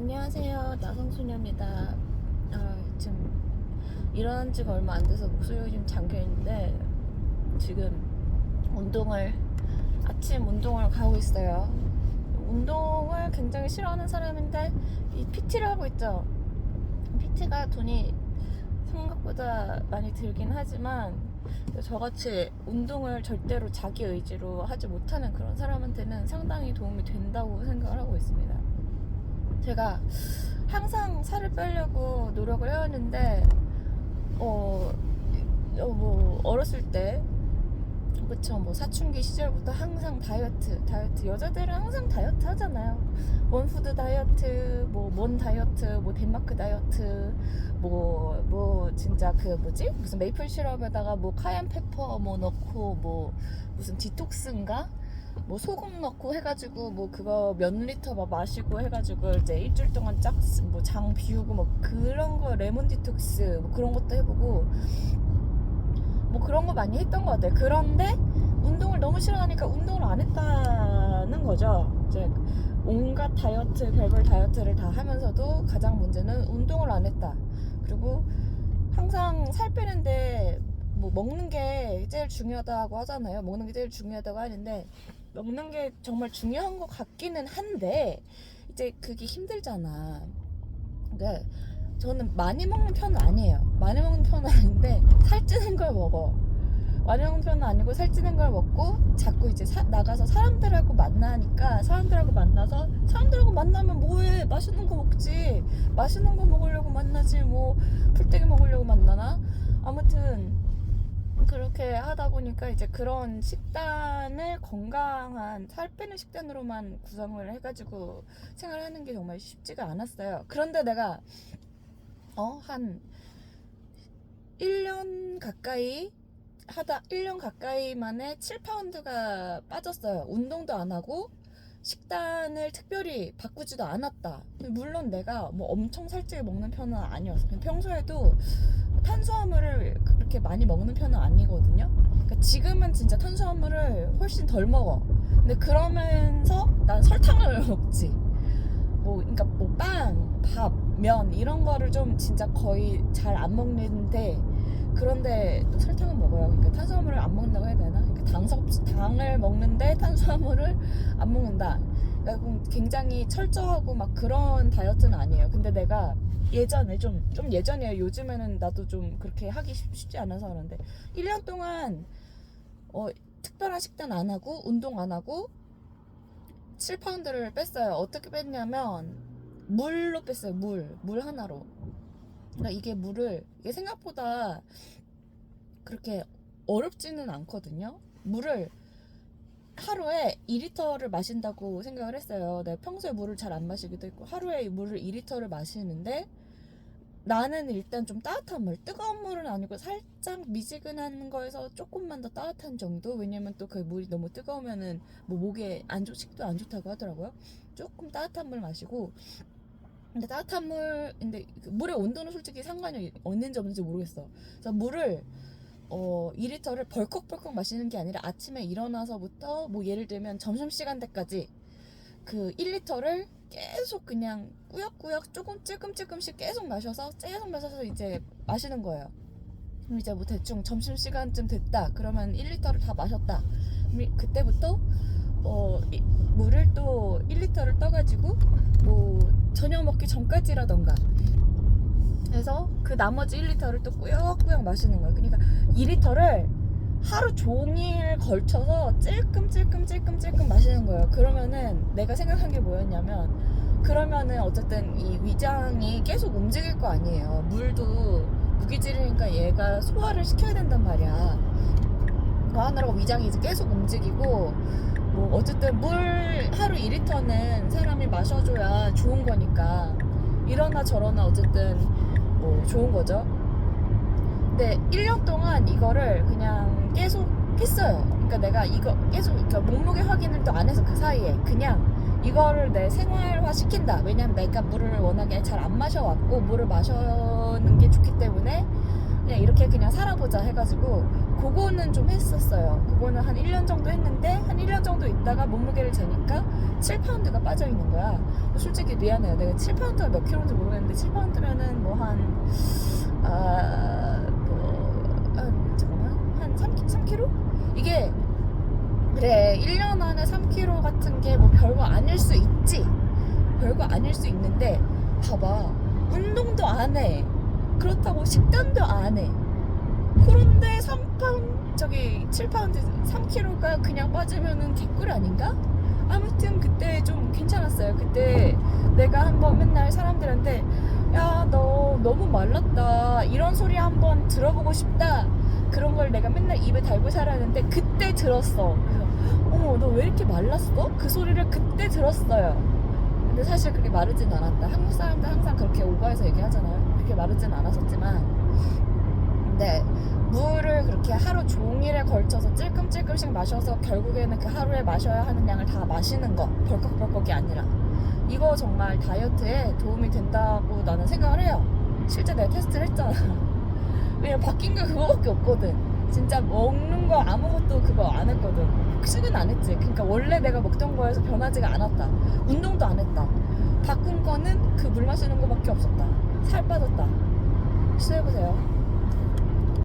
안녕하세요. 나성소녀입니다. 아, 지금 일어난 지가 얼마 안 돼서 목소리가 좀 잠겨 있는데 지금 운동을 아침 운동을 가고 있어요. 운동을 굉장히 싫어하는 사람인데 이 PT를 하고 있죠. PT가 돈이 생각보다 많이 들긴 하지만 저같이 운동을 절대로 자기 의지로 하지 못하는 그런 사람한테는 상당히 도움이 된다고 생각을 하고 있습니다. 제가 항상 살을 빼려고 노력을 해왔는데 어, 어, 뭐 어렸을 때 그쵸 뭐 사춘기 시절부터 항상 다이어트 다이어트 여자들은 항상 다이어트 하잖아요. 원푸드 다이어트 뭐뭔 다이어트 뭐 덴마크 다이어트 뭐뭐 진짜 그 뭐지? 무슨 메이플 시럽에다가 뭐 카얀 페퍼 뭐 넣고 뭐 무슨 디톡스인가 뭐 소금 넣고 해가지고 뭐 그거 몇 리터 막 마시고 해가지고 이제 일주일 동안 쫙뭐장 비우고 뭐 그런 거 레몬 디톡스 뭐 그런 것도 해보고 뭐 그런 거 많이 했던 것 같아요. 그런데 운동을 너무 싫어하니까 운동을 안 했다는 거죠. 이제 온갖 다이어트 별별 다이어트를 다 하면서도 가장 문제는 운동을 안 했다. 그리고 항상 살 빼는데 뭐 먹는 게 제일 중요하다고 하잖아요. 먹는 게 제일 중요하다고 하는데 먹는 게 정말 중요한 것 같기는 한데 이제 그게 힘들잖아. 근데 저는 많이 먹는 편은 아니에요. 많이 먹는 편은 아닌데 살찌는 걸 먹어. 많이 먹는 편은 아니고 살찌는 걸 먹고 자꾸 이제 사- 나가서 사람들하고 만나니까 사람들하고 만나서 사람들하고 만나면 뭐해 맛있는 거 먹지 맛있는 거 먹으려고 만나지 뭐 풀떼기 먹으려고 만나나 아무튼 그렇게 하다 보니까 이제 그런 식단을 건강한 살 빼는 식단으로만 구성을 해가지고 생활하는 게 정말 쉽지가 않았어요. 그런데 내가 어, 한 1년 가까이 하다 1년 가까이 만에 7파운드가 빠졌어요. 운동도 안 하고 식단을 특별히 바꾸지도 않았다. 물론 내가 뭐 엄청 살찌게 먹는 편은 아니었어. 평소에도 탄수화물을 그렇게 많이 먹는 편은 아니거든요. 그러니까 지금은 진짜 탄수화물을 훨씬 덜 먹어. 근데 그러면서 난 설탕을 먹지. 뭐 그러니까 뭐 빵, 밥, 면 이런 거를 좀 진짜 거의 잘 안 먹는데 그런데 또 설탕을 먹어요. 그러니까 탄수화물을 안 먹는다고 해야 되나? 그러니까 당석 당을 먹는데 탄수화물을 안 먹는다. 그러니까 굉장히 철저하고 막 그런 다이어트는 아니에요. 근데 내가 예전에 좀 좀 예전이에요. 요즘에는 나도 좀 그렇게 하기 쉽- 쉽지 않아서 그런데 1년 동안 어 특별한 식단 안 하고 운동 안 하고 7파운드를 뺐어요. 어떻게 뺐냐면 물로 뺐어요. 물. 물 하나로. 그러니까 이게 물을 이게 생각보다 그렇게 어렵지는 않거든요. 물을 하루에 2리터를 마신다고 생각을 했어요. 내가 평소에 물을 잘 안 마시기도 했고 하루에 물을 2리터를 마시는데 나는 일단 좀 따뜻한 물, 뜨거운 물은 아니고 살짝 미지근한 거에서 조금만 더 따뜻한 정도. 왜냐면 또 그 물이 너무 뜨거우면은 뭐 목에 안 좋, 식도 안 좋다고 하더라고요. 조금 따뜻한 물 마시고. 근데 따뜻한 물, 근데 그 물의 온도는 솔직히 상관이 없는지 없는지 모르겠어. 그래서 물을 어 2리터를 벌컥벌컥 마시는 게 아니라 아침에 일어나서부터 뭐 예를 들면 점심시간 때까지 그 1리터를 계속 그냥 꾸역꾸역 조금 찔끔찔끔씩 계속 마셔서 계속 마셔서 이제 마시는 거예요. 그럼 이제 뭐 대충 점심시간쯤 됐다. 그러면 1리터를 다 마셨다. 그때부터 어 이- 물을 또 1리터를 떠가지고 뭐 저녁 먹기 전까지라던가 해서 그 나머지 1리터를 또 꾸역꾸역 마시는 거예요. 그러니까 2리터를 하루 종일 걸쳐서 찔끔찔끔찔끔찔끔 마시는 거예요. 그러면은 내가 생각한 게 뭐였냐면 그러면은 어쨌든 이 위장이 계속 움직일 거 아니에요. 물도 무기질이니까 얘가 소화를 시켜야 된단 말이야. 그거 하느라고 위장이 계속 움직이고 뭐 어쨌든 물 하루 2리터는 사람이 마셔줘야 좋은 거니까 이러나 저러나 어쨌든 뭐 좋은 거죠. 근데 1년 동안 이거를 그냥 계속 했어요. 그러니까 내가 이거 계속 그러니까 몸무게 확인을 또 안 해서 그 사이에 그냥 이거를 내 생활화 시킨다. 왜냐면 내가 물을 워낙에 잘 안 마셔왔고 물을 마시는 게 좋기 때문에 그냥 이렇게 그냥 살아보자 해가지고 그거는 좀 했었어요. 그거는 한 1년 정도 했는데 한 1년 정도 있다가 몸무게를 재니까 7파운드가 빠져 있는 거야. 솔직히 미안해요. 내가 7파운드가 몇 킬로인지 모르겠는데 7파운드면은 뭐한 아, 뭐, 한, 잠깐만. 한 3, 3kg? 이게, 그래. 1년 안에 3kg 같은 게 뭐 별거 아닐 수 있지. 별거 아닐 수 있는데, 봐봐. 운동도 안 해. 그렇다고 식단도 안 해. 그런데 3파운드, 저기 7파운드, 3kg가 그냥 빠지면은 개꿀 아닌가? 아무튼 그때 좀 괜찮았어요. 그때 내가 한번 맨날 사람들한테 야, 너 너무 말랐다. 이런 소리 한번 들어보고 싶다. 그런 걸 내가 맨날 입에 달고 살았는데 그때 들었어. 어머, 너 왜 이렇게 말랐어? 그 소리를 그때 들었어요. 근데 사실 그렇게 마르진 않았다. 한국 사람들 항상 그렇게 오버해서 얘기하잖아요. 그렇게 마르진 않았었지만. 근데 물을 그렇게 하루 종일에 걸쳐서 찔끔찔끔씩 마셔서 결국에는 그 하루에 마셔야 하는 양을 다 마시는 거. 벌컥벌컥이 아니라. 이거 정말 다이어트에 도움이 된다고 나는 생각을 해요. 실제 내가 테스트를 했잖아. 왜냐면 바뀐 게 그거밖에 없거든. 진짜 먹는 거 아무것도 그거 안 했거든. 혹시는 안 했지. 그러니까 원래 내가 먹던 거에서 변하지가 않았다. 운동도 안 했다. 바꾼 거는 그 물 마시는 거밖에 없었다. 살 빠졌다. 시도해보세요.